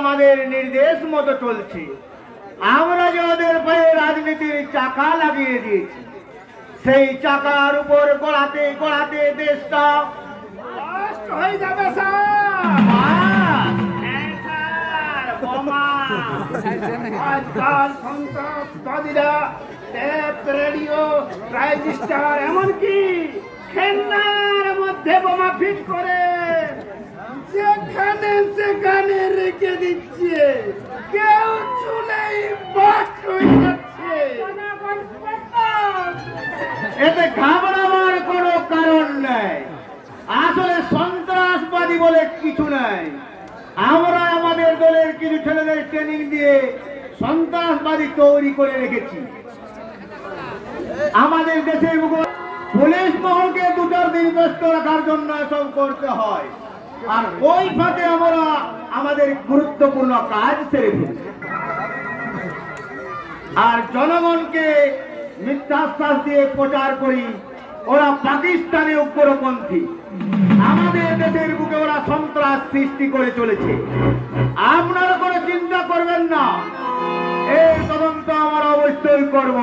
আমাদের নির্দেশ মতো চলছে আমরা যে ওদের পায়ে রাজনীতির চাকা লাগিয়ে দিয়েছি, সেই চাকার উপর গড়াতে গড়াতে দেশটা হয়ে যাবে। আজকাল সন্ত্রাসবাদীরা রেডিও ট্রাইজিস্টার এমনকি খেলনার মধ্যে বোমা ফিট করে যেখানে সেখানে রেখে দিচ্ছে। কেউ চুলেই বাক হয়ে যাচ্ছে। এতে ঘাবড়াবার কোনো কারণ নেই। আসলে সন্ত্রাসবাদী বলে কিছু নাই। আমরা আমাদের দলের কিছু ছেলেদের ট্রেনিং দিয়ে সন্ত্রাসবাদী তৈরি করে রেখেছি। আমাদের দেশের পুলিশ মহলকে দু চার দিন ব্যস্ত রাখার জন্য এসব করতে হয়। আর ওই ফাঁকে আমরা আমাদের গুরুত্বপূর্ণ কাজ সেরে ফেলি আর জনগণকে মিথ্যাশ্বাস দিয়ে প্রচার করি, ওরা পাকিস্তানি উগ্রপন্থী। আমাদের দেশের বুকে ওরা সন্ত্রাস সৃষ্টি করে চলেছে। আপনারা কোনো চিন্তা করবেন না। এই তদন্ত আমরা অবশ্যই করব।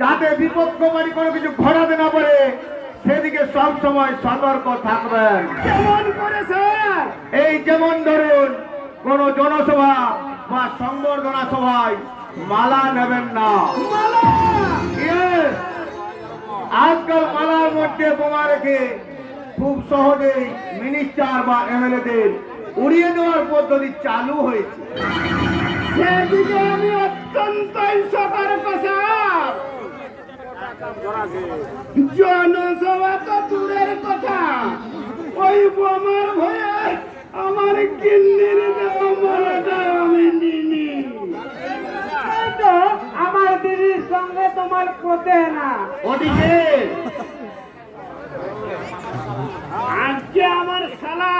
যাতে বিপক্ষকারী কোনো কিছু ঘটাতে না পারে সেদিকে সব সময় সতর্ক থাকবেন। কেমন করে স্যার এই যেমন ধরুন কোন জনসভা বা সংবর্ধনা সভায় মালা নেবেন না। আজকাল মালার মধ্যে বোমা রেখে খুব সহজেই মিনিস্টার বা এমএলএদের উড়িয়ে দেওয়ার পদ্ধতি চালু হয়েছে। সেদিকে আমি অত্যন্তই সতর্ক স্যার। জনসভা তো দূরের কথা। ওই বোমার ভয়ে আমার কিন্নির আমি নিনি। আমার দিদির সঙ্গে তোমার পথে না। ওদিকে। আজকে আমার শালা।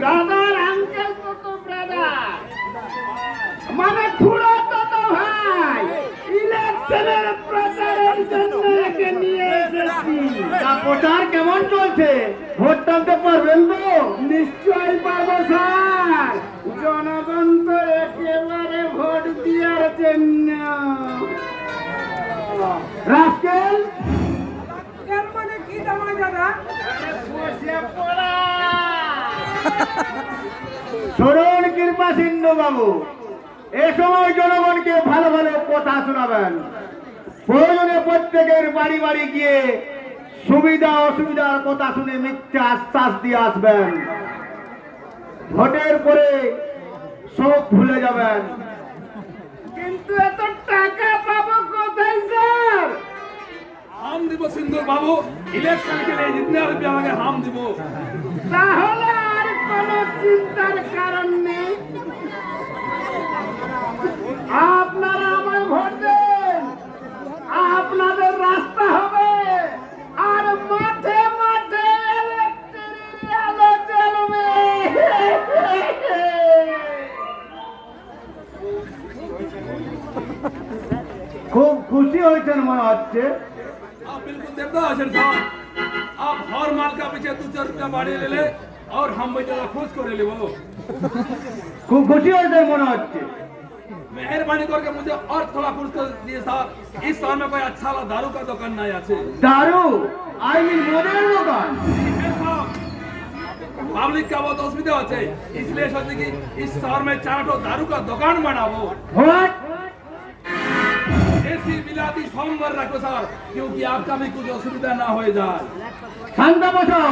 ব্রাদার আঙ্কেল কত ব্রাদার। মানে খুড়ো কত ভাই ইলেকশনের প্রচারের জন্য একে নিয়ে এসেছি তা প্রচার কেমন চলছে? ভোট টানতে পারবেন তো? নিশ্চয়ই পাবো স্যার। জনগণ তো একেবারে ভোট দেওয়ার জন্য। রাস্কেল মানে কি জামাই দাদা? বসে পড়া। শরণ কৃপা সিন্ধু বাবু। এ সময় জনগণকে ভালো ভালো কথা শোনাবেন। প্রয়োজনে প্রত্যেকের বাড়ি বাড়ি গিয়ে সুবিধা অসুবিধার কথা শুনে মিথ্যে আশ্বাস দিয়ে আসবেন। ভোটের পরে সব ভুলে যাবেন। কিন্তু এত টাকা পাবো কোথায় স্যার? হাম দিব সিন্ধুর বাবু। ইলেকশন আমাকে হাম দিব। তাহলে আর চিন্তার কারণ হয়েছেন মনে হচ্ছে आप बिल्कुल देवता आशर साहब आप हर माल का पीछे दो चार रुपया बाड़ी ले ले और हम बेचारा खुश करे ले वो খুব খুশি হয়েছেন মনে হচ্ছে मेहरबानी करके मुझे और थोड़ा खुश कर दिए साहब इस साल में कोई अच्छा वाला दारू का दुकान नहीं আছে দারু আই মিন মদের দোকান पब्लिक का बहुत असुविधा होते इसलिए सोचे कि इस शहर में चार ठो दारू का दुकान बनाओ হোয়াট ऐसी मिलाती सोमवार रखो सर क्योंकि आपका भी कुछ असुविधा ना हो जाए শান্ত বছর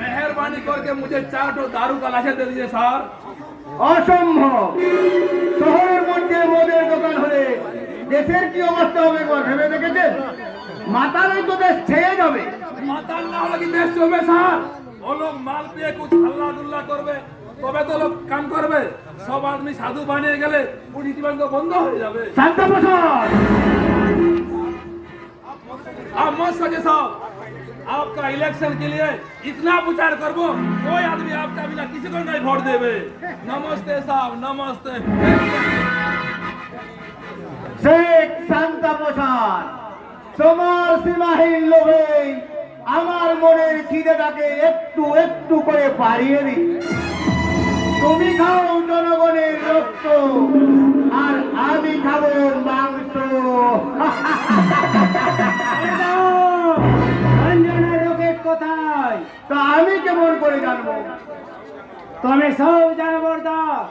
मेहरबानी करके मुझे चार ठो दारू का लाइसेंस दे दीजिए सर অসম্ভব শহরের মধ্যে মদের দোকান হলে দেশের কি অবস্থা হবে একবার ভেবে দেখেছেন মাতারাই তো দেশ ছেয়ে যাবে মাতাল না হলে কি দেশ চলবে স্যার ও লোক মাল পেয়ে কুছ হাল্লা দুল্লা করবে তবে তো লোক কাম করবে। সব আদমি সাধু বানিয়ে গেলে নীতিবান বন্ধ হয়ে যাবে। শান্ত প্রসাদ आप मत सके साहब ইলেকশন কে লিয়ে ইতনা প্রচার করব। करबो আদমি आदमी বিনা কিছু কোন নাই ভোট দেবে। নমস্তে नमस्ते নমস্তে। শেখ শান্ত প্রসাদ তোমার সীমাহীন লোভে আমার মনের খিদেটাকে একটু একটু করে পারিয়ে দিই তুমি খাও জনগণের রক্ত আর আমি খাব মাংস। কোথায়? তা আমি কেমন করে জানব? তুমি সব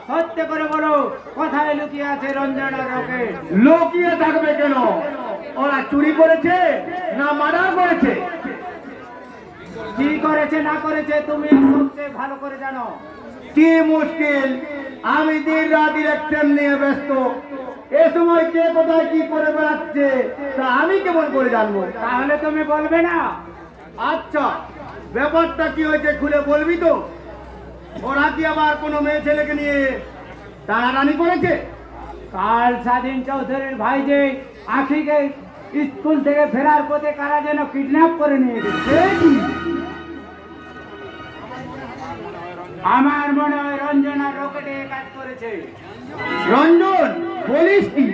সত্য করে বলো কোথায় লুকিয়ে আছে রঞ্জনের রকেট? লুকিয়ে থাকবে কেন? ওরা চুরি করেছে না মার্ডার করেছে? কি করেছে না করেছে তুমি সবচেয়ে ভালো করে জানো। কি মুশকিল? আমি দিন রাত ইলেকশন নিয়ে ব্যস্ত। এ সময় কে কোথায় কি করে বেড়াচ্ছে তা আমি কেমন করে জানব? তাহলে তুমি বলবে না। আচ্ছা ব্যাপারটা কি হয়েছে খুলে বলবি তো? ওরা কি আবার কোনো মেয়ে ছেলেকে নিয়ে টানাটানি করেছে? কাল স্বাধীন চৌধুরীর ভাই যে আখিকে স্কুল থেকে ফেরার পথে কারা যেন কিডন্যাপ করে নিয়ে গেছে। আমার মনে হয় রঞ্জনা রকেটে কাজ করেছে। রঞ্জন, বলিস কি?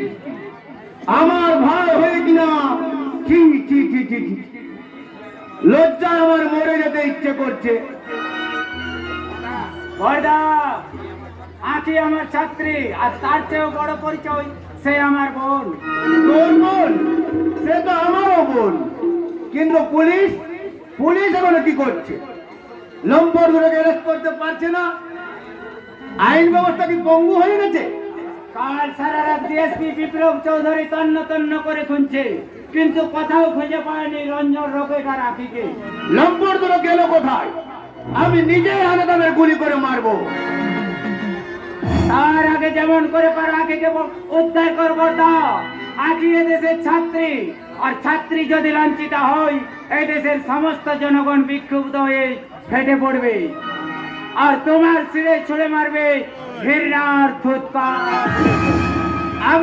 আমার ভাই হয়ে কিনা? ছি ছি ছি ছি। লজ্জায় আমার মরে যেতে ইচ্ছে করছে। বয়দা আখি আমার ছাত্রী, আর তার চেয়েও বড় পরিচয় সে আমার বোন। তোর বোন? সে তো আমারও বোন। কিন্তু পুলিশ পুলিশ এখন কি করছে? লম্পট ধরে অ্যারেস্ট করতে পারছে না। আইন ব্যবস্থা কি পঙ্গু হয়ে গেছে? কাল সারা রাত ডিএসপি বিপ্লব চৌধুরী তন্ন তন্ন করে খুঁজছে কিন্তু কোথাও খুঁজে পায়নি রঞ্জন রকেট আর আখিকে লম্পট ধরে গেল কোথায়? আমি নিজেই হাতে তাদের গুলি করে মারবো। তার আগে যেমন করে পারো আখিকে উদ্ধার করব তা। আখি এ দেশের ছাত্রী আর ছাত্রী যদি লাঞ্ছিত হয় এই দেশের সমস্ত জনগণ বিক্ষুব্ধ হয়ে ফেটে পড়বে। আর তোমার ছেড়ে ছুঁড়ে মারবে ঘৃণার থুতপা আমি